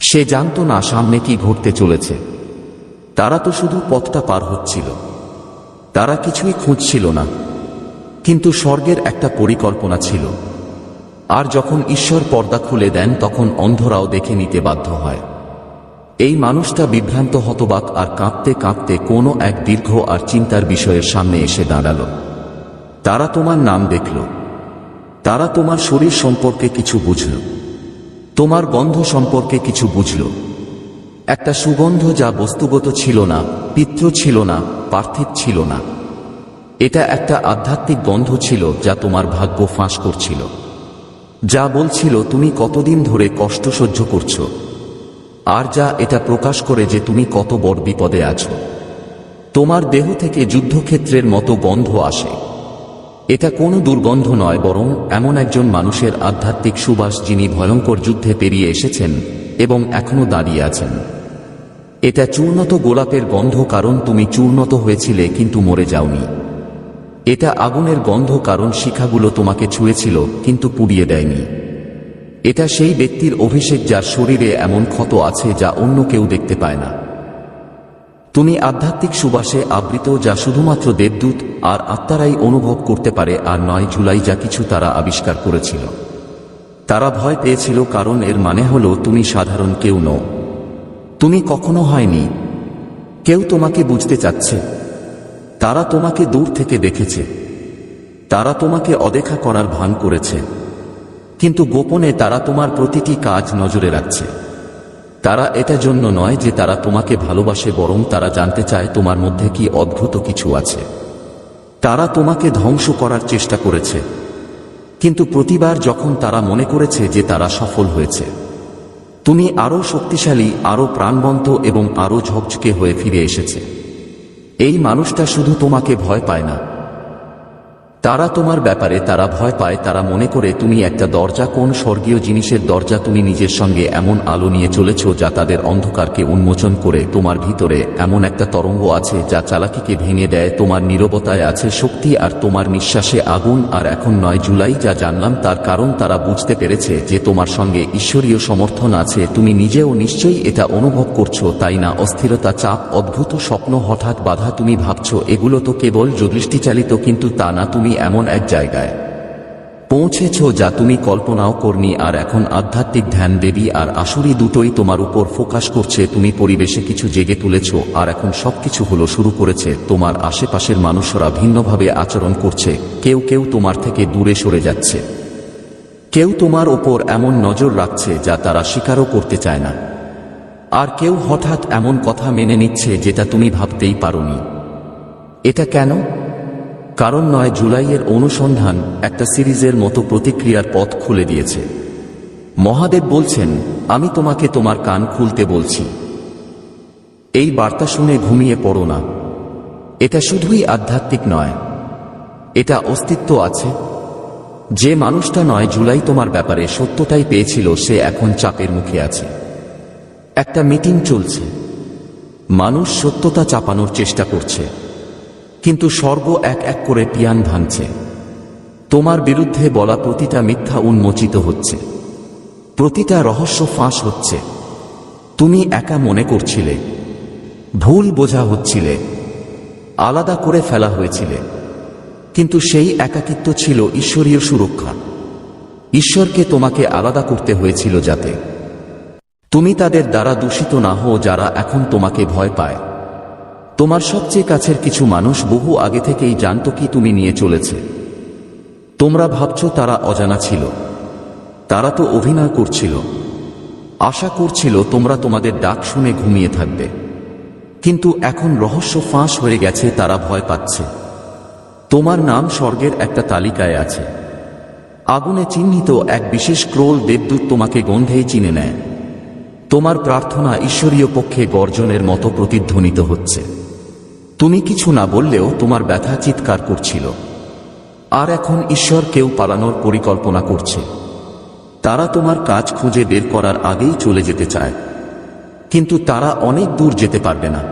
সে জানত না সামনে কি ঘটতে চলেছে। তারা তো শুধু পথটা পার হচ্ছিল। তারা কিছুই খুঁজছিল না। কিন্তু স্বর্গের একটা পরিকল্পনা ছিল। আর যখন ঈশ্বর পর্দা খুলে দেন, তখন অন্ধরাও দেখে নিতে বাধ্য হয়। এই মানুষটা বিভ্রান্ত, হতবাক আর কাঁপতে কাঁপতে কোনো এক দীর্ঘ আর চিন্তার বিষয়ের সামনে এসে দাঁড়াল। তারা তোমার নাম দেখল। তারা তোমার শরীর সম্পর্কে কিছু বুঝল। তোমার গন্ধ সম্পর্কে কিছু বুঝল। একটা সুগন্ধ যা বস্তুগত ছিল না, পিত্র ছিল না, পার্থিব ছিল না। এটা একটা আধ্যাত্মিক গন্ধ ছিল যা তোমার ভাগ্য ফাঁস করছিল। যা বলছিল, তুমি কতদিন ধরে কষ্ট সহ্য করছ? আর যা এটা প্রকাশ করে যে তুমি কত বড় বিপদে আছো। তোমার দেহ থেকে যুদ্ধক্ষেত্রের মতো গন্ধ আসে। এটা কোনো দুর্গন্ধ নয়, বরং এমন একজন মানুষের আধ্যাত্মিক সুবাস যিনি ভয়ঙ্কর যুদ্ধে পেরিয়ে এসেছেন এবং এখনও দাঁড়িয়ে আছেন। এটা চূর্ণত গোলাপের গন্ধ কারণ তুমি চূর্ণত হয়েছিলে কিন্তু মরে যাওনি। এটা আগুনের গন্ধ কারণ শিখাগুলো তোমাকে ছুঁয়েছিল কিন্তু পুড়িয়ে দেয়নি। এটা সেই ব্যক্তির অভিষেক যার শরীরে এমন ক্ষত আছে যা অন্য কেউ দেখতে পায় না। তুমি আধ্যাত্মিক সুবাসে আবৃত যা শুধুমাত্র দেবদূত আর আত্মারাই অনুভব করতে পারে আর নয় জুলাই যা কিছু তারা আবিষ্কার করেছিল। তারা ভয় পেয়েছিল কারণ এর মানে হল তুমি সাধারণ কেউ নও। তুমি কখনো হয়নি। কেউ তোমাকে বুঝতে চাচ্ছে। তারা তোমাকে দূর থেকে দেখেছে। তারা তোমাকে অদেখা করার ভান করেছে। কিন্তু গোপনে তারা তোমার প্রতিটি কাজ নজরে রাখছে। তারা এটা জন্য নয় যে তারা তোমাকে ভালোবাসে, বরং তারা জানতে চায় তোমার মধ্যে কি অদ্ভুত কিছু আছে। তারা তোমাকে ধ্বংস করার চেষ্টা করেছে। কিন্তু প্রতিবার যখন তারা মনে করেছে যে তারা সফল হয়েছে, তুমি আরও শক্তিশালী, আরও প্রাণবন্ত এবং আরও ঝকঝকে হয়ে ফিরে এসেছে। এই মানুষটা শুধু তোমাকে ভয় পায় না তারা তোমার ব্যাপারে তারা ভয় পায়, তারা মনে করে তুমি একটা দরজা, কোন স্বর্গীয় জিনিসের দরজা তুমি নিজের সঙ্গে এমন আলো নিয়ে চলেছ যা তাদের অন্ধকারকে উন্মোচন করে তোমার ভিতরে এমন একটা তরঙ্গ আছে যা চালাকিকে ভেঙে দেয়, তোমার নীরবতায় আছে শক্তি আর তোমার নিঃশ্বাসে আগুন, আর এখন নয় জুলাই যা জানলাম তার কারণ তারা বুঝতে পেরেছে যে তোমার সঙ্গে ঈশ্বরীয় সমর্থন আছে, তুমি নিজেও নিশ্চয়ই এটা অনুভব করছ, তাই না অস্থিরতা, চাপ, অদ্ভুত স্বপ্ন হঠাৎ বাধা তুমি ভাবছ, এগুলো তো কেবল দৃষ্টিচালিত কিন্তু তা না, তুমি এমন এক জায়গায়। পৌঁছেছ যা তুমি কল্পনাও করনি, আর এখন আধ্যাত্মিক ধ্যান দেবী আর আসুরি দুটোই তোমার উপর ফোকাস করছে, তুমি পরিবেশে কিছু জেগে তুলেছ, আর এখন সবকিছু হলো শুরু করেছে, তোমার আশেপাশের মানুষরা ভিন্নভাবে আচরণ করছে, কেউ কেউ তোমার থেকে দূরে সরে যাচ্ছে। কেউ তোমার ওপর এমন নজর রাখছে যা তারা স্বীকারও করতে চায় না। আর কেউ হঠাৎ এমন কথা মেনে নিচ্ছে যেটা তুমি ভাবতেই পারোনি। এটা কেন? কারণ নয় জুলাইয়ের অনুসন্ধান একটা সিরিজের মতো প্রতিক্রিয়ার পথ খুলে দিয়েছে। মহাদেব বলছেন, আমি তোমাকে তোমার কান খুলতে বলছি। এই বার্তা শুনে ঘুমিয়ে পড়ো না। এটা শুধুই আধ্যাত্মিক নয়। এটা অস্তিত্ব আছে। যে মানুষটা নয় জুলাই তোমার ব্যাপারে সত্যটাই পেয়েছিল, সে এখন চাপের মুখে আছে। একটা মিটিং চলছে। মানুষ সত্যতা চাপানোর চেষ্টা করছে। কিন্তু স্বর্গ এক এক করে পিয়ান ভাঙছে। তোমার বিরুদ্ধে বলা প্রতিটা মিথ্যা উন্মোচিত হচ্ছে। প্রতিটা রহস্য ফাঁস হচ্ছে। তুমি একা মনে করছিলে। ভুল বোঝা হচ্ছিলে। আলাদা করে ফেলা হয়েছিলে। কিন্তু সেই একাকিত্ব ছিল ঈশ্বরীয় সুরক্ষা। ঈশ্বরকে তোমাকে আলাদা করতে হয়েছিল যাতে। তুমি তাদের দ্বারা দূষিত না হও যারা এখন তোমাকে ভয় পায়। তোমার সবচেয়ে কাছের কিছু মানুষ বহু আগে থেকেই জানত কি তুমি নিয়ে চলেছে। তোমরা ভাবছ তারা অজানা ছিল। তারা তো অভিনয় করছিল। আশা করছিল তোমরা তোমাদের ডাক শুনে ঘুমিয়ে থাকবে। কিন্তু এখন রহস্য ফাঁস হয়ে গেছে, তারা ভয় পাচ্ছে। তোমার নাম স্বর্গের একটা তালিকায় আছে। আগুনে চিহ্নিত এক বিশেষ ক্রোল দেবদূত তোমাকে গন্ধেই চিনে নেয়। তোমার প্রার্থনা ঈশ্বরীয় পক্ষে গর্জনের মতো প্রতিধ্বনিত হচ্ছে। তুমি কিছু না বললেও তোমার ব্যথা চিৎকার করছিল। আর এখন ঈশ্বর কেউ পালানোর পরিকল্পনা করছে। তারা তোমার কাজ খুঁজে বের করার আগেই চলে যেতে চায়। কিন্তু তারা অনেক দূর যেতে পারবে না।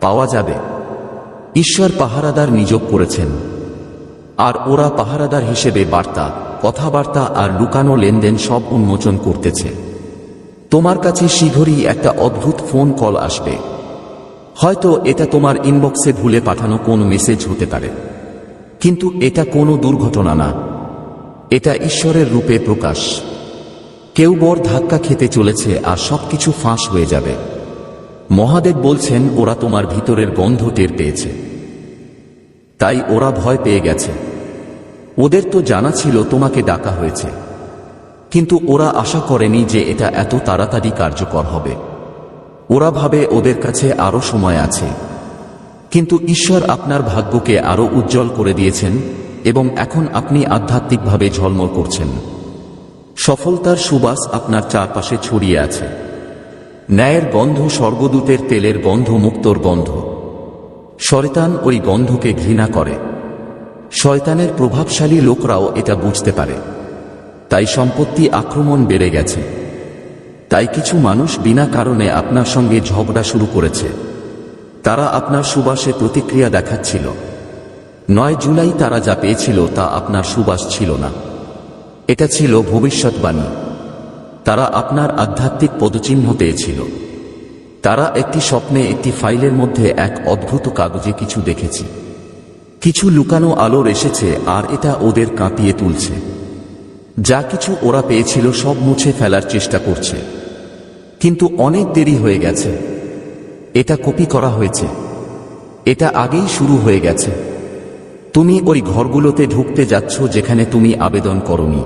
পাওয়া যাবে। ঈশ্বর পাহারাদার নিযোগ করেছেন। আর ওরা পাহারাদার হিসেবে বার্তা, কথাবার্তা আর লুকানো লেনদেন সব উন্মোচন করতেছে। তোমার কাছে শীঘ্রই একটা অদ্ভুত ফোন কল আসবে। হয়তো এটা তোমার ইনবক্সে ভুলে পাঠানো কোনো মেসেজ হতে পারে। কিন্তু এটা কোনো দুর্ঘটনা না। এটা ঈশ্বরের রূপে প্রকাশ। কেউ বর ধাক্কা খেতে চলেছে আর সবকিছু ফাঁস হয়ে যাবে। মহাদেব বলছেন, ওরা তোমার ভিতরের গন্ধ টের পেয়েছে। তাই ওরা ভয় পেয়ে গেছে। ওদের তো জানা ছিল তোমাকে ডাকা হয়েছে। কিন্তু ওরা আশা করেনি যে এটা এত তাড়াতাড়ি কার্যকর হবে। ওরা ভাবে ওদের কাছে আরও সময় আছে। কিন্তু ঈশ্বর আপনার ভাগ্যকে আরও উজ্জ্বল করে দিয়েছেন এবং এখন আপনি আধ্যাত্মিকভাবে ঝলমল করছেন। সফলতার সুবাস আপনার চারপাশে ছড়িয়ে আছে। ন্যায়ের গন্ধ স্বর্গদূতের তেলের গন্ধ মুক্তর গন্ধ। শয়তান ওই গন্ধকে ঘৃণা করে। শয়তানের প্রভাবশালী লোকরাও এটা বুঝতে পারে। তাই সম্পত্তি আক্রমণ বেড়ে গেছে। তাই কিছু মানুষ বিনা কারণে আপনার সঙ্গে ঝগড়া শুরু করেছে। তারা আপনার সুবাসে প্রতিক্রিয়া দেখাচ্ছিল। নয় জুলাই তারা যা পেয়েছিল তা আপনার সুবাস ছিল না। এটা ছিল ভবিষ্যৎবাণী। তারা আপনার আধ্যাত্মিক পদচিহ্ন পেয়েছিল। তারা একটি স্বপ্নে একটি ফাইলের মধ্যে এক অদ্ভুত কাগজে কিছু দেখেছি। কিছু লুকানো আলোর এসেছে আর এটা ওদের কাঁপিয়ে তুলছে। যা কিছু ওরা পেয়েছিল সব মুছে ফেলার চেষ্টা করছে। কিন্তু অনেক দেরি হয়ে গেছে। এটা কপি করা হয়েছে। এটা আগেই শুরু হয়ে গেছে। তুমি ওই ঘরগুলোতে ঢুকতে যাচ্ছ যেখানে তুমি আবেদন করনি।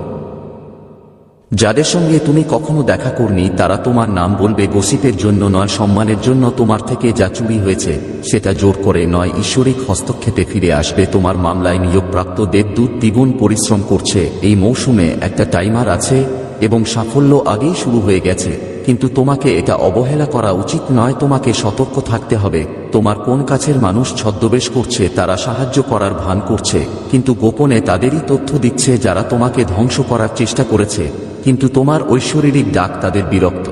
যাদের সঙ্গে তুমি কখনো দেখা করনি, তারা তোমার নাম বলবে গসিপের জন্য নয়, সম্মানের জন্য তোমার থেকে যা চুরি হয়েছে, সেটা জোর করে নয়, ঈশ্বরিক হস্তক্ষেপে ফিরে আসবে, তোমার মামলায় নিয়োগপ্রাপ্ত দেবদূত দ্বিগুণ পরিশ্রম করছে। এই মৌসুমে একটা টাইমার আছে এবং সাফল্য আগেই শুরু হয়ে গেছে। কিন্তু তোমাকে এটা অবহেলা করা উচিত নয়, তোমাকে সতর্ক থাকতে হবে। তোমার কোন কাছের মানুষ ছদ্মবেশ করছে, তারা সাহায্য করার ভান করছে। কিন্তু গোপনে তাদেরই তথ্য দিচ্ছে যারা তোমাকে ধ্বংস করার চেষ্টা করেছে। কিন্তু তোমার ঐশ্বরিক ডাক তাদের বিরক্ত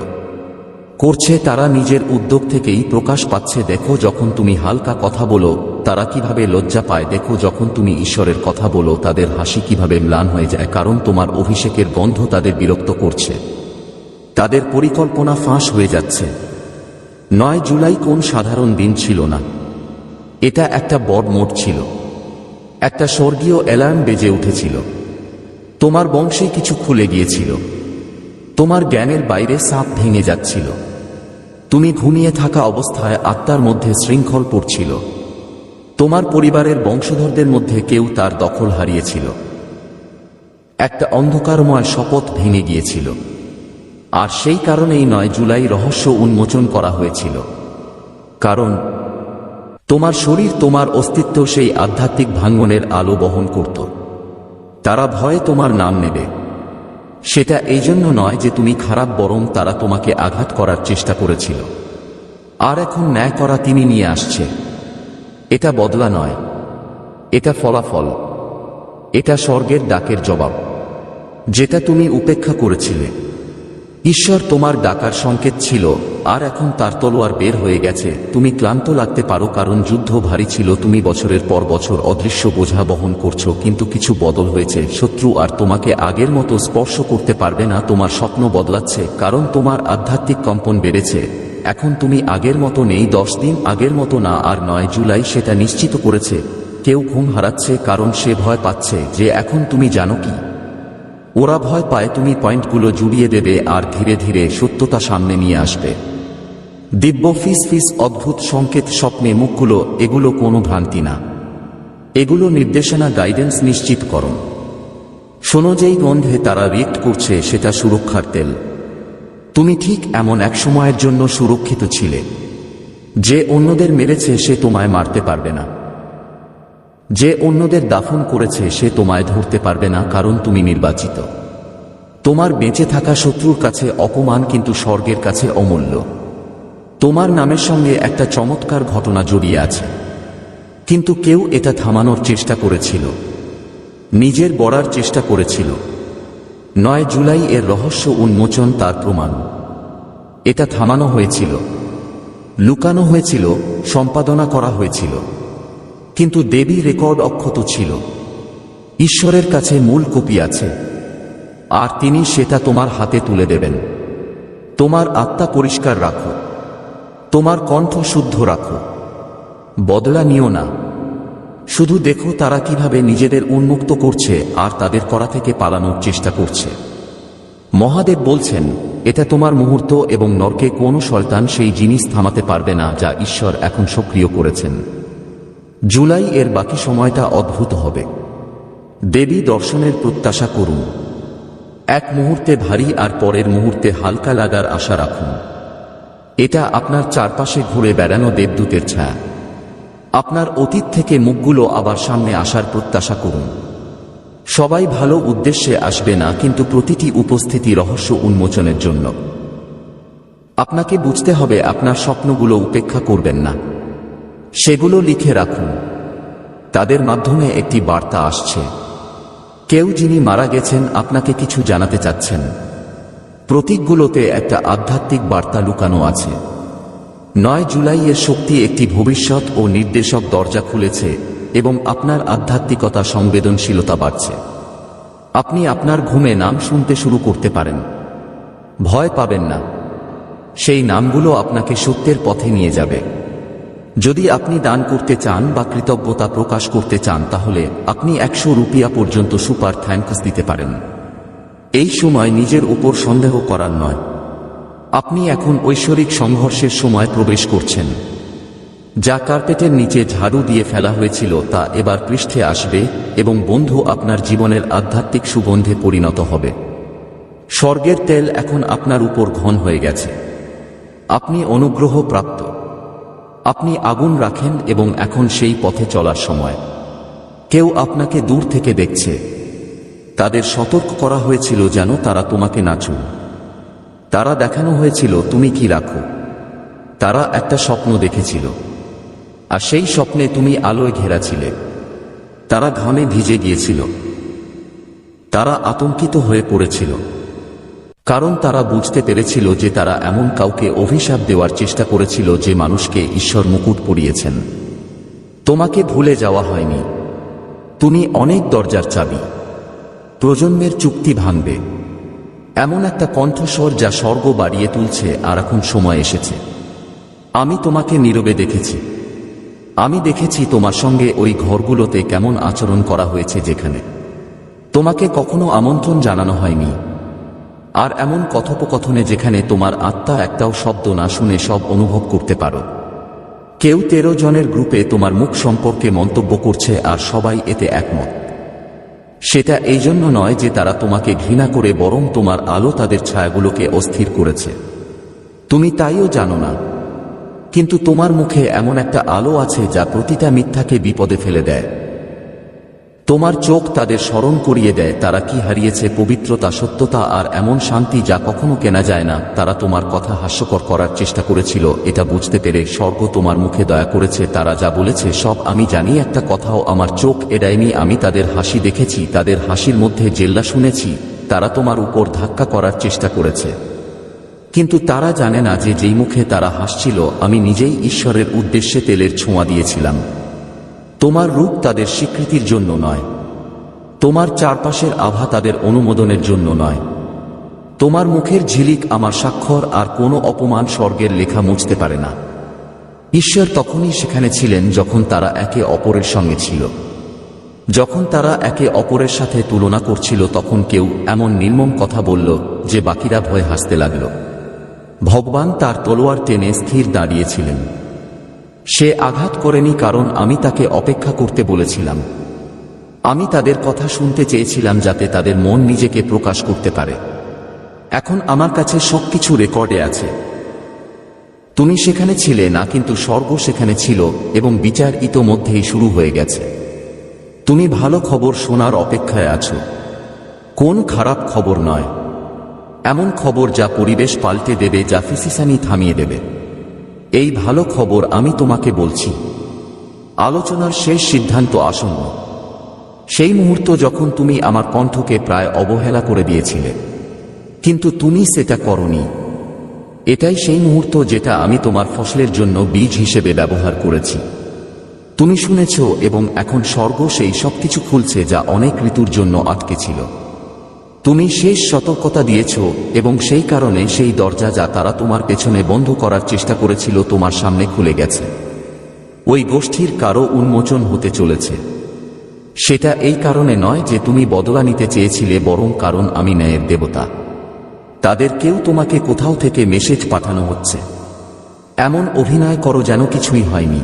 করছে, তারা নিজের উদ্যোগ থেকেই প্রকাশ পাচ্ছে। দেখো, যখন তুমি হালকা কথা বলো তারা কীভাবে লজ্জা পায় দেখো, যখন তুমি ঈশ্বরের কথা বলো, তাদের হাসি কীভাবে ম্লান হয়ে যায়, কারণ তোমার অভিষেকের গন্ধ তাদের বিরক্ত করছে। তাদের পরিকল্পনা ফাঁস হয়ে যাচ্ছে। নয় জুলাই কোন সাধারণ দিন ছিল না। এটা একটা বড় মোট ছিল। একটা স্বর্গীয় অ্যালার্ম বেজে উঠেছিল। তোমার বংশে কিছু খুলে গিয়েছিল। তোমার জ্ঞানের বাইরে সাপ ভেঙে যাচ্ছিল। তুমি ঘুমিয়ে থাকা অবস্থায় আত্মার মধ্যে শৃঙ্খল পড়ছিল। তোমার পরিবারের বংশধরদের মধ্যে কেউ তার দখল হারিয়েছিল। একটা অন্ধকারময় শপথ ভেঙে গিয়েছিল। আর সেই কারণেই নয় জুলাই রহস্য উন্মোচন করা হয়েছিল। কারণ, তোমার শরীর তোমার অস্তিত্ব সেই আধ্যাত্মিক ভাঙ্গনের আলো বহন করত। তারা ভয়ে তোমার নাম নেবে। সেটা এই জন্য নয় যে তুমি খারাপ, বরং তারা তোমাকে আঘাত করার চেষ্টা করেছিল। আর এখন ন্যায় করা তিনি নিয়ে আসছে। এটা বদলা নয়। এটা ফলাফল। এটা স্বর্গের ডাকের জবাব। যেটা তুমি উপেক্ষা করেছিলে। ঈশ্বর তোমার ডাকার সংকেত ছিল, আর এখন তার তলোয়ার বের হয়ে গেছে। তুমি ক্লান্ত লাগতে পারো, কারণ যুদ্ধ ভারী ছিল। তুমি বছরের পর বছর অদৃশ্য বোঝা বহন করছ, কিন্তু কিছু বদল হয়েছে। শত্রু আর তোমাকে আগের মতো স্পর্শ করতে পারবে না। তোমার স্বপ্ন বদলাচ্ছে, কারণ তোমার আধ্যাত্মিক কম্পন বেড়েছে। এখন তুমি আগের মতো নেই, দশ দিন আগের মতো না, আর নয় জুলাই সেটা নিশ্চিত করেছে। কেউ ঘুম হারাচ্ছে কারণ সে ভয় পাচ্ছে যে এখন তুমি জানো কি। ওরা ভয় পায় তুমি পয়েন্টগুলো জুড়িয়ে দেবে আর ধীরে ধীরে সত্যতা সামনে নিয়ে আসবে। দিব্য ফিস ফিস অদ্ভুত সংকেত স্বপ্নে মুখগুলো, এগুলো কোনো ভ্রান্তি না। এগুলো নির্দেশনা গাইডেন্স নিশ্চিত করো। শোনো যেই গন্ধে তারা রিয়েক্ট করছে, সেটা সুরক্ষার তেল। তুমি ঠিক এমন এক সময়ের জন্য সুরক্ষিত ছিলে। যে অন্যদের মেরেছে সে তোমায় মারতে পারবে না। যে অন্যদের দাফন করেছে সে তোমায় ধরতে পারবে না কারণ তুমি নির্বাচিত। তোমার বেঁচে থাকা শত্রুর কাছে অপমান কিন্তু স্বর্গের কাছে অমূল্য। তোমার নামের সঙ্গে একটা চমৎকার ঘটনা জড়িয়ে আছে। কিন্তু কেউ এটা থামানোর চেষ্টা করেছিল। নিজের বড়ার চেষ্টা করেছিল। নয় জুলাই এর রহস্য উন্মোচন তার প্রমাণ। এটা থামানো হয়েছিল। লুকানো হয়েছিল, সম্পাদনা করা হয়েছিল। কিন্তু দেবী রেকর্ড অক্ষত ছিল। ঈশ্বরের কাছে মূল কপি আছে। আর তিনি সেটা তোমার হাতে তুলে দেবেন। তোমার আত্মা পরিষ্কার রাখো। তোমার কণ্ঠ শুদ্ধ রাখো। বদলা নিও না। শুধু দেখো তারা কীভাবে নিজেদের উন্মুক্ত করছে আর তাদের করা থেকে পালানোর চেষ্টা করছে। মহাদেব বলছেন, এটা তোমার মুহূর্ত এবং নরকে কোনো শয়তান সেই জিনিস থামাতে পারবে না যা ঈশ্বর এখন সক্রিয় করেছেন। জুলাই এর বাকি সময়টা অদ্ভুত হবে। দেবী দর্শনের প্রত্যাশা করুন। এক মুহূর্তে ভারী আর পরের মুহূর্তে হালকা লাগার আশা রাখুন। এটা আপনার চারপাশে ঘুরে বেড়ানো দেবদূতের ছায়া। আপনার অতীত থেকে মুখগুলো আবার সামনে আসার প্রত্যাশা করুন। সবাই ভালো উদ্দেশ্যে আসবে না, কিন্তু প্রতিটি উপস্থিতি রহস্য উন্মোচনের জন্য। আপনাকে বুঝতে হবে আপনার স্বপ্নগুলো উপেক্ষা করবেন না। সেগুলো লিখে রাখুন। তাদের মাধ্যমে একটি বার্তা আসছে। কেউ যিনি মারা গেছেন আপনাকে কিছু জানাতে চাচ্ছেন। প্রতীকগুলোতে একটা আধ্যাত্মিক বার্তা লুকানো আছে। নয় জুলাইয়ের শক্তি একটি ভবিষ্যৎ ও নির্দেশক দরজা খুলেছে এবং আপনার আধ্যাত্মিকতা সংবেদনশীলতা বাড়ছে। আপনি আপনার ঘুমে নাম শুনতে শুরু করতে পারেন। ভয় পাবেন না। সেই নামগুলো আপনাকে সত্যের পথে নিয়ে যাবে। যদি আপনি দান করতে চান বা কৃতজ্ঞতা প্রকাশ করতে চান, তাহলে আপনি একশো রুপিয়া পর্যন্ত সুপার থ্যাঙ্কস দিতে পারেন। এই সময় নিজের উপর সন্দেহ করার নয়। আপনি এখন ঐশ্বরিক সংঘর্ষের সময় প্রবেশ করছেন। যা কার্পেটের নিচে ঝাড়ু দিয়ে ফেলা হয়েছিল তা এবার পৃষ্ঠে আসবে এবং বন্ধু আপনার জীবনের আধ্যাত্মিক সুগন্ধে পরিণত হবে। স্বর্গের তেল এখন আপনার উপর ঘন হয়ে গেছে। আপনি অনুগ্রহ প্রাপ্ত আপনি আগুন রাখেন এবং এখন সেই পথে চলার সময়। কেউ আপনাকে দূর থেকে দেখছে। তাদের সতর্ক করা হয়েছিল যেন তারা তোমাকে নাচুন তারা দেখানো হয়েছিল, তুমি কি রাখো? তারা একটা স্বপ্ন দেখেছিল। আর সেই স্বপ্নে তুমি আলোয় ঘেরা ছিলে। তারা ঘামে ভিজে গিয়েছিল। তারা আতঙ্কিত হয়ে পড়েছিল। কারণ তারা বুঝতে পেরেছিল যে তারা এমন কাউকে অভিশাপ দেওয়ার চেষ্টা করেছিল যে মানুষকে ঈশ্বর মুকুট পরিয়েছেন। তোমাকে ভুলে যাওয়া হয়নি। তুমি অনেক দরজার চাবি। প্রজন্মের চুক্তি ভাঙবে। এমন একটা কণ্ঠস্বর যা স্বর্গ বাড়িয়ে তুলছে আর এখন সময় এসেছে। আমি তোমাকে নীরবে দেখেছি। আমি দেখেছি তোমার সঙ্গে ওই ঘরগুলোতে কেমন আচরণ করা হয়েছে যেখানে। তোমাকে কখনো আমন্ত্রণ জানানো হয়নি। আর এমন কথোপকথনে যেখানে তোমার আত্মা একটাও শব্দ না শুনে সব অনুভব করতে পারো। কেউ তেরো জনের গ্রুপে তোমার মুখ সম্পর্কে মন্তব্য করছে আর সবাই এতে একমত। সেটা এই জন্য নয় যে তারা তোমাকে ঘৃণা করে বরং তোমার আলো তাদের ছায়াগুলোকে অস্থির করেছে। তুমি তাইও জানো না। কিন্তু তোমার মুখে এমন একটা আলো আছে যা প্রতিটা মিথ্যাকে বিপদে ফেলে দেয়। তোমার চোখ তাদের স্মরণ করিয়ে দেয়, তারা কি হারিয়েছে পবিত্রতা, সত্যতা আর এমন শান্তি যা কখনো কেনা যায় না। তারা তোমার কথা হাস্যকর করার চেষ্টা করেছিল, এটা বুঝতে পেরে স্বর্গ তোমার মুখে দয়া করেছে, তারা যা বলেছে সব আমি জানি, একটা কথাও আমার চোখ এড়ায়নি, আমি তাদের হাসি দেখেছি, তাদের হাসির মধ্যে জেল্লা শুনেছি, তারা তোমার উপর ধাক্কা করার চেষ্টা করেছে। কিন্তু তারা জানে না যে যেই মুখে তারা হাসছিল, আমি নিজেই ঈশ্বরের উদ্দেশ্যে তেলের ছোঁয়া দিয়েছিলাম। তোমার রূপ তাদের স্বীকৃতির জন্য নয়। তোমার চারপাশের আভা তাদের অনুমোদনের জন্য নয়। তোমার মুখের ঝিলিক আমার স্বাক্ষর আর কোনো অপমান স্বর্গের লেখা মুছতে পারে না। ঈশ্বর তখনই সেখানে ছিলেন যখন তারা একে অপরের সঙ্গে ছিল। যখন তারা একে অপরের সাথে তুলনা করছিল, তখন কেউ এমন নির্মম কথা বলল যে বাকিরা ভয়ে হাসতে লাগল। ভগবান তার তলোয়ার টেনে স্থির দাঁড়িয়েছিলেন। সে আঘাত করেনি কারণ আমি তাকে অপেক্ষা করতে বলেছিলাম। আমি তাদের কথা শুনতে চেয়েছিলাম যাতে তাদের মন নিজেকে প্রকাশ করতে পারে। এখন আমার কাছে সবকিছু রেকর্ডে আছে। তুমি সেখানে ছিলে না, কিন্তু স্বর্গ সেখানে ছিল এবং বিচার ইতোমধ্যেই শুরু হয়ে গেছে। তুমি ভালো খবর শোনার অপেক্ষায় আছো। কোন খারাপ খবর নয়। এমন খবর যা পরিবেশ পাল্টে দেবে, যা ফিসিসানি থামিয়ে দেবে। এই ভালো খবর আমি তোমাকে বলছি। আলোচনার শেষ সিদ্ধান্ত আসন্ন। সেই মুহূর্ত যখন তুমি আমার কণ্ঠকে প্রায় অবহেলা করে দিয়েছিলে। কিন্তু তুমি সেটা করনি। এটাই সেই মুহূর্ত যেটা আমি তোমার ফসলের জন্য বীজ হিসেবে ব্যবহার করেছি। তুমি শুনেছ এবং এখন স্বর্গ সেই সবকিছু খুলছে যা অনেক ঋতুর জন্য আটকে ছিল। তুমি শেষ সতর্কতা দিয়েছ এবং সেই কারণে সেই দরজা যা তারা তোমার পেছনে বন্ধ করার চেষ্টা করেছিল তোমার সামনে খুলে গেছে। ওই গোষ্ঠীর কারও উন্মোচন হতে চলেছে। সেটা এই কারণে নয় যে তুমি বদলা নিতে চেয়েছিলে, বরং কারণ আমি ন্যায়ের দেবতা। তাদের কেউ তোমাকে কোথাও থেকে মেসেজ পাঠানো হচ্ছে। এমন অভিনয় করো যেন কিছুই হয়নি।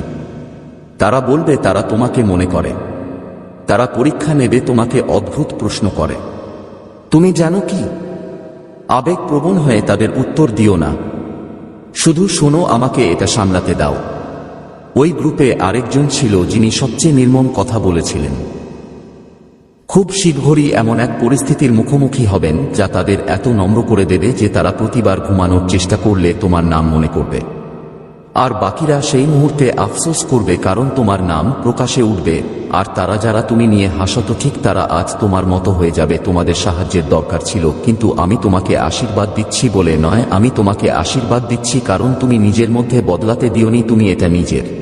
তারা বলবে, তারা তোমাকে মনে করে। তারা পরীক্ষা নেবে, তোমাকে অদ্ভুত প্রশ্ন করে। তুমি জানো কি? আবেগপ্রবণ হয়ে তাদের উত্তর দিও না। শুধু শোনো আমাকে এটা সামলাতে দাও। ওই গ্রুপে আরেকজন ছিল যিনি সবচেয়ে নির্মম কথা বলেছিলেন। খুব শীঘ্রই এমন এক পরিস্থিতির মুখোমুখি হবেন যা তাদের এত নম্র করে দেবে যে তারা প্রতিবার ঘুমানোর চেষ্টা করলে তোমার নাম মনে করবে। আর বাকিরা সেই মুহূর্তে আফসোস করবে কারণ তোমার নাম প্রকাশে উঠবে। আর তারা যারা তুমি নিয়ে হাসত ঠিক তারা আজ তোমার মতো হয়ে যাবে, তোমাদের সাহায্যের দরকার ছিল। কিন্তু আমি তোমাকে আশীর্বাদ দিচ্ছি বলে নয়, আমি তোমাকে আশীর্বাদ দিচ্ছি কারণ তুমি নিজের মধ্যে বদলাতে দিওনি, তুমি এটা নিজের।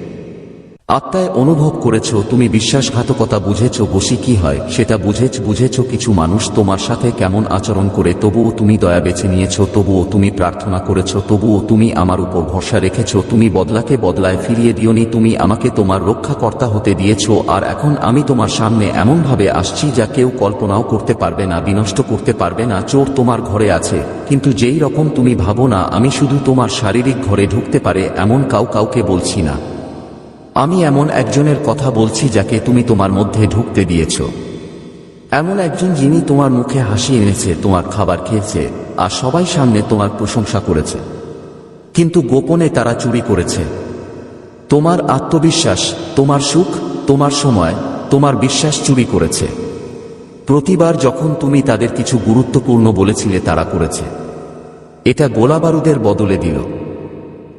আত্মায় অনুভব করেছ, তুমি বিশ্বাসঘাতকতা বুঝেছ, বসি কি হয়? সেটা বুঝেছ বুঝেছ কিছু মানুষ তোমার সাথে কেমন আচরণ করে, তবুও তুমি দয়া বেছে নিয়েছ, তবুও তুমি প্রার্থনা করেছ, তবুও তুমি আমার উপর ভরসা রেখেছ, তুমি বদলাকে বদলায় ফিরিয়ে দিওনি, তুমি আমাকে তোমার রক্ষাকর্তা হতে দিয়েছ, আর এখন আমি তোমার সামনে এমনভাবে আসছি যা কেউ কল্পনাও করতে পারবে না, বিনষ্ট করতে পারবে না, চোর তোমার ঘরে আছে। কিন্তু যেই রকম তুমি ভাবো না, আমি শুধু তোমার শারীরিক ঘরে ঢুকতে পারে, এমন কাউ কাউকে বলছি না। আমি এমন একজনের কথা বলছি যাকে তুমি তোমার মধ্যে ঢুকতে দিয়েছ। এমন একজন যিনি তোমার মুখে হাসি এনেছে, তোমার খাবার খেয়েছে, আর সবাই সামনে তোমার প্রশংসা করেছে। কিন্তু গোপনে তারা চুরি করেছে। তোমার আত্মবিশ্বাস, তোমার সুখ, তোমার সময়, তোমার বিশ্বাস চুরি করেছে। প্রতিবার যখন তুমি তাদের কিছু গুরুত্বপূর্ণ বলেছিলে, তারা করেছে। এটা গোলাবারুদের বদলে দিল।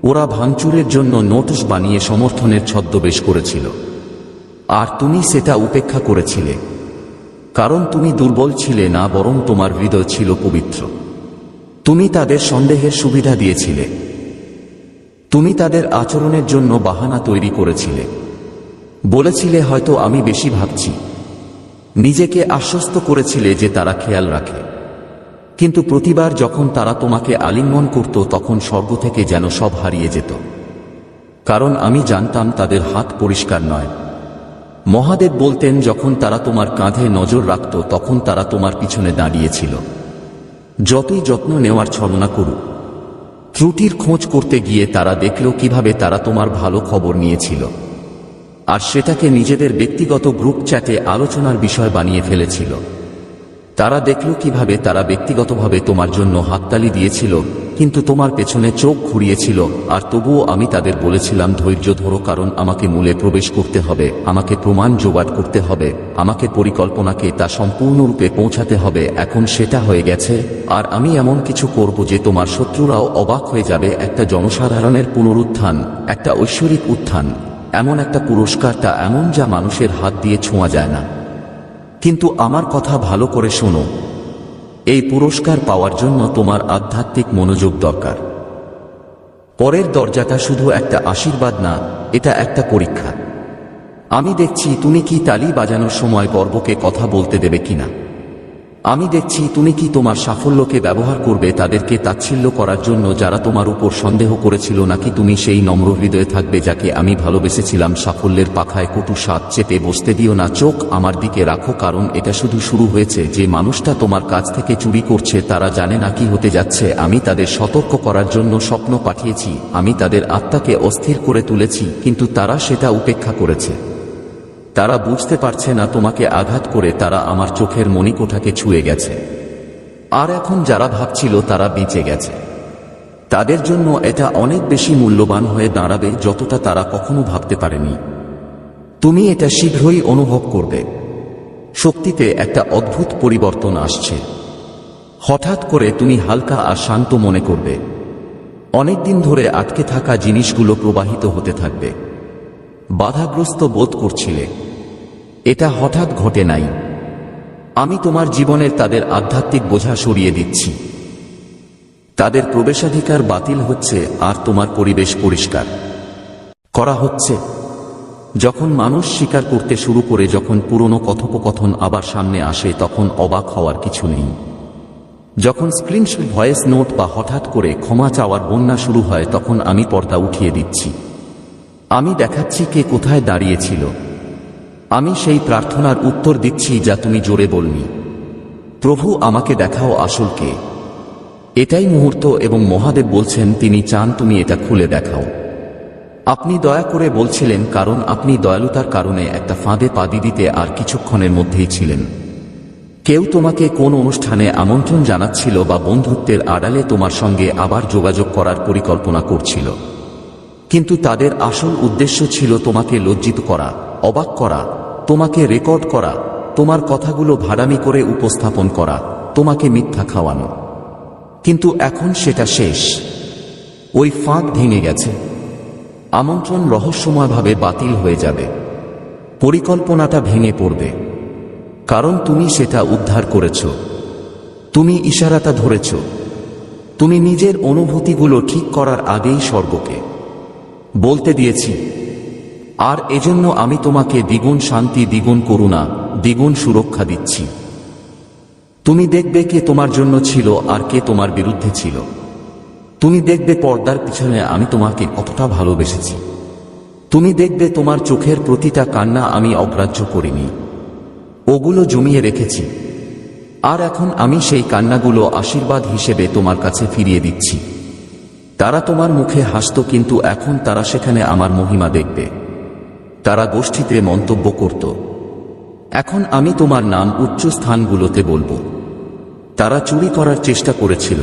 ওরা ভাঙচুরের জন্য নোটিশ বানিয়ে সমর্থনের ছদ্মবেশ করেছিল। আর তুমি সেটা উপেক্ষা করেছিলে। কারণ তুমি দুর্বল ছিলে না, বরং তোমার হৃদয় ছিল পবিত্র। তুমি তাদের সন্দেহের সুবিধা দিয়েছিলে। তুমি তাদের আচরণের জন্য বাহানা তৈরি করেছিলে। বলেছিলে, হয়তো আমি বেশি ভাবছি। নিজেকে আশ্বস্ত করেছিলে যে তারা খেয়াল রাখে। কিন্তু প্রতিবার যখন তারা তোমাকে আলিঙ্গন করত, তখন স্বর্গ থেকে যেন সব হারিয়ে যেত। কারণ আমি জানতাম তাদের হাত পরিষ্কার নয়। মহাদেব বলতেন, যখন তারা তোমার কাঁধে নজর রাখত, তখন তারা তোমার পিছনে দাঁড়িয়েছিল। যতই যত্ন নেওয়ার ছলনা করুক, ত্রুটির খোঁজ করতে গিয়ে তারা দেখল কীভাবে তারা তোমার ভালো খবর নিয়েছিল। আর সেটাকে নিজেদের ব্যক্তিগত গ্রুপ চ্যাটে আলোচনার বিষয় বানিয়ে ফেলেছিল। তারা দেখল কীভাবে তারা ব্যক্তিগতভাবে তোমার জন্য হাততালি দিয়েছিল, কিন্তু তোমার পেছনে চোখ ঘুরিয়েছিল, আর তবুও আমি তাদের বলেছিলাম, ধৈর্য ধরো, কারণ আমাকে মূলে প্রবেশ করতে হবে, আমাকে প্রমাণ জোগাড় করতে হবে, আমাকে পরিকল্পনাকে তা সম্পূর্ণরূপে পৌঁছাতে হবে, এখন সেটা হয়ে গেছে, আর আমি এমন কিছু করব যে তোমার শত্রুরাও অবাক হয়ে যাবে, একটা জনসাধারণের পুনরুত্থান, একটা ঐশ্বরিক উত্থান, এমন একটা পুরস্কারটা এমন যা মানুষের হাত দিয়ে ছোঁয়া যায় না। কিন্তু আমার কথা ভালো করে শোনো। এই পুরস্কার পাওয়ার জন্য তোমার আধ্যাত্মিক মনোযোগ দরকার। পরের দরজাটা শুধু একটা আশীর্বাদ না, এটা একটা পরীক্ষা। আমি দেখছি তুমি কি তালি বাজানোর সময় গর্বকে কথা বলতে দেবে কিনা। আমি দেখছি তুমি কি তোমার সাফল্যকে ব্যবহার করবে তাদেরকে তাচ্ছিল্য করার জন্য যারা তোমার উপর সন্দেহ করেছিল নাকি তুমি সেই নম্র হৃদয়ে থাকবে যাকে আমি ভালোবেসেছিলাম সাফল্যের পাখায় কটু স্বাদ চেপে বসতে দিও না, চোখ আমার দিকে রাখো কারণ এটা শুধু শুরু হয়েছে। যে মানুষটা তোমার কাছ থেকে চুরি করছে তারা জানে না কি হতে যাচ্ছে। আমি তাদের সতর্ক করার জন্য স্বপ্ন পাঠিয়েছি। আমি তাদের আত্মাকে অস্থির করে তুলেছি, কিন্তু তারা সেটা উপেক্ষা করেছে। তারা বুঝতে পারছে না তোমাকে আঘাত করে তারা আমার চোখের মণিকোঠাকে ছুঁয়ে গেছে। আর এখন যারা ভাবছিল তারা বেঁচে গেছে। তাদের জন্য এটা অনেক বেশি মূল্যবান হয়ে দাঁড়াবে যতটা তারা কখনো ভাবতে পারেনি। তুমি এটা শীঘ্রই অনুভব করবে। শক্তিতে একটা অদ্ভুত পরিবর্তন আসছে। হঠাৎ করে তুমি হালকা আর শান্ত মনে করবে। অনেকদিন ধরে আটকে থাকা জিনিসগুলো প্রবাহিত হতে থাকবে। বাধাগ্রস্ত বোধ করছিলে। এটা হঠাৎ ঘটে নাই। আমি তোমার জীবনের তাদের আধ্যাত্মিক বোঝা সরিয়ে দিচ্ছি। তাদের প্রবেশাধিকার বাতিল হচ্ছে আর তোমার পরিবেশ পরিষ্কার। করা হচ্ছে। যখন মানুষ স্বীকার করতে শুরু করে যখন পুরনো কথোপকথন আবার সামনে আসে তখন অবাক হওয়ার কিছু নেই। যখন স্ক্রিনশট ভয়েস নোট বা হঠাৎ করে ক্ষমা চাওয়ার বন্যা শুরু হয় তখন আমি পর্দা উঠিয়ে দিচ্ছি। আমি দেখাচ্ছি কে কোথায় দাঁড়িয়েছিল। আমি সেই প্রার্থনার উত্তর দিচ্ছি যা তুমি জোরে বলনি। প্রভু, আমাকে দেখাও আসল কে। এটাই মুহূর্ত এবং মহাদেব বলছেন, তিনি চান তুমি এটা খুলে দেখাও। আপনি দয়া করে বলছিলেন, কারণ আপনি দয়ালুতার কারণে একটা ফাঁদে পাদি দিতে আর কিছুক্ষণের মধ্যেই ছিলেন। কেউ তোমাকে কোন অনুষ্ঠানে আমন্ত্রণ জানাচ্ছিল বা বন্ধুত্বের আড়ালে তোমার সঙ্গে আবার যোগাযোগ করার পরিকল্পনা করছিল। কিন্তু তাদের আসল উদ্দেশ্য ছিল তোমাকে লজ্জিত করা, অবাক করা, তোমাকে রেকর্ড করা, তোমার কথাগুলো ভাড়ামি করে উপস্থাপন করা, তোমাকে মিথ্যা খাওয়ানো। কিন্তু এখন সেটা শেষ। ওই ফাঁক ভেঙে গেছে। আমন্ত্রণ রহস্যময়ভাবে বাতিল হয়ে যাবে। পরিকল্পনাটা ভেঙে পড়বে। কারণ তুমি সেটা উদ্ধার করেছ। তুমি ইশারাটা ধরেছ। তুমি নিজের অনুভূতিগুলো ঠিক করার আগেই স্বর্গকে। বলতে দিয়েছি, আর এজন্য আমি তোমাকে দ্বিগুণ শান্তি, দ্বিগুণ করুণা, দ্বিগুণ সুরক্ষা দিচ্ছি। তুমি দেখবে কে তোমার জন্য ছিল আর কে তোমার বিরুদ্ধে ছিল। তুমি দেখবে পর্দার পিছনে আমি তোমাকে কতটা ভালোবেসেছি। তুমি দেখবে তোমার চোখের প্রতিটা কান্না আমি অগ্রাহ্য করিনি। ওগুলো জমিয়ে রেখেছি। আর এখন আমি সেই কান্নাগুলো আশীর্বাদ হিসেবে তোমার কাছে ফিরিয়ে দিচ্ছি। তারা তোমার মুখে হাসত, কিন্তু এখন তারা সেখানে আমার মহিমা দেখবে। তারা গোষ্ঠীতে মন্তব্য করত। এখন আমি তোমার নাম উচ্চ স্থানগুলোতে বলব। তারা চুরি করার চেষ্টা করেছিল।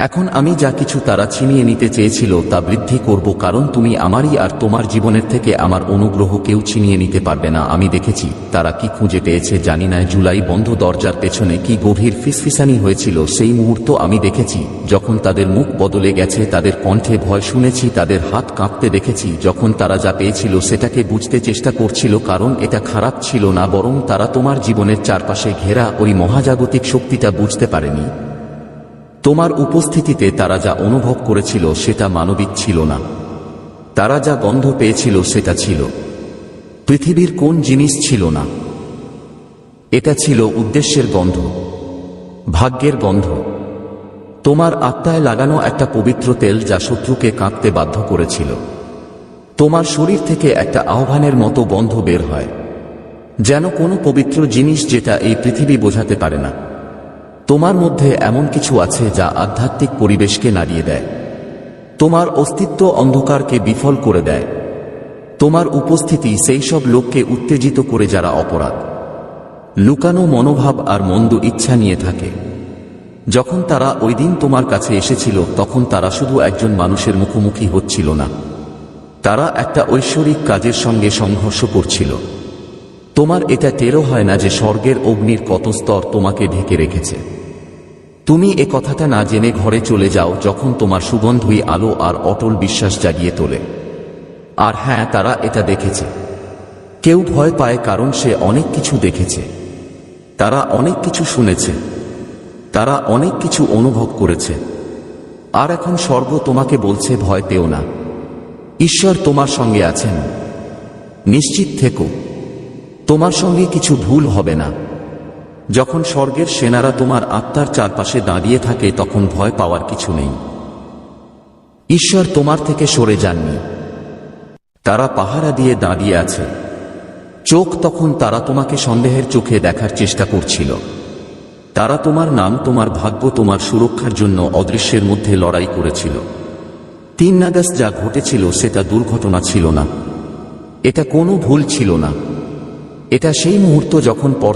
এখন আমি যা কিছু তারা ছিনিয়ে নিতে চেয়েছিল তা বৃদ্ধি করব কারণ তুমি আমারই আর তোমার জীবনের থেকে আমার অনুগ্রহ কেউ ছিনিয়ে নিতে পারবে না। আমি দেখেছি তারা কি খুঁজে পেয়েছে, জানি না। জুলাই বন্ধ দরজার পেছনে কি গভীর ফিসফিসানি হয়েছিল, সেই মুহূর্ত আমি দেখেছি। যখন তাদের মুখ বদলে গেছে, তাদের কণ্ঠে ভয় শুনেছি, তাদের হাত কাঁপতে দেখেছি। যখন তারা যা পেয়েছিল, সেটাকে বুঝতে চেষ্টা করছিল, কারণ এটা খারাপ ছিল না, বরং তারা তোমার জীবনের চারপাশে ঘেরা ওই মহাজাগতিক শক্তিটা বুঝতে পারেনি। তোমার উপস্থিতিতে তারা যা অনুভব করেছিল সেটা মানবিক ছিল না। তারা যা গন্ধ পেয়েছিল সেটা ছিল। পৃথিবীর কোন জিনিস ছিল না। এটা ছিল উদ্দেশ্যের গন্ধ, ভাগ্যের গন্ধ। তোমার আত্মায় লাগানো একটা পবিত্র তেল যা শত্রুকে কাঁপতে বাধ্য করেছিল। তোমার শরীর থেকে একটা আহ্বানের মতো গন্ধ বের হয়, যেন কোনো পবিত্র জিনিস যেটা এই পৃথিবী বোঝাতে পারে না। তোমার মধ্যে এমন কিছু আছে যা আধ্যাত্মিক পরিবেশকে নাড়িয়ে দেয়। তোমার অস্তিত্ব অন্ধকারকে বিফল করে দেয়। তোমার উপস্থিতি সেই সব লোককে উত্তেজিত করে যারা অপরাধ। লুকানো মনোভাব আর মন্দ ইচ্ছা নিয়ে থাকে। যখন তারা ওই দিন তোমার কাছে এসেছিল, তখন তারা শুধু একজন মানুষের মুখোমুখি হচ্ছিল না। তারা একটা ঐশ্বরিক কাজের সঙ্গে সংঘর্ষ করছিল। তোমার এটা টেরো হয় না যে স্বর্গের অগ্নির কত স্তর তোমাকে ঢেকে রেখেছে। তুমি এ কথাটা না জেনে ঘরে চলে যাও যখন তোমার সুগন্ধই আলো আর অটল বিশ্বাস জাগিয়ে তোলে। আর হ্যাঁ তারা এটা দেখেছে। কেউ ভয় পায় কারণ সে অনেক কিছু দেখেছে। তারা অনেক কিছু শুনেছে। তারা অনেক কিছু অনুভব করেছে। আর এখন স্বর্গ তোমাকে বলছে, ভয় পেও না। ঈশ্বর তোমার সঙ্গে আছেন। নিশ্চিত থেকো। তোমার সঙ্গে কিছু ভুল হবে না। যখন স্বর্গের সেনারা তোমার আত্মার চারপাশে দাঁড়িয়ে থাকে, তখন ভয় পাওয়ার কিছু নেই। ঈশ্বর তোমার থেকে সরে যাননি। তারা পাহারা দিয়ে দাঁড়িয়ে আছে। চোখ তখন তারা তোমাকে সন্দেহের চোখে দেখার চেষ্টা করছিল। তারা তোমার নাম, তোমার ভাগ্য, তোমার সুরক্ষার জন্য অদৃশ্যের মধ্যে লড়াই করেছিল। তিন নাগাস যা ঘটেছিল, সেটা দুর্ঘটনা ছিল না। এটা কোনো ভুল ছিল না। এটা সেই মুহূর্ত যখন পর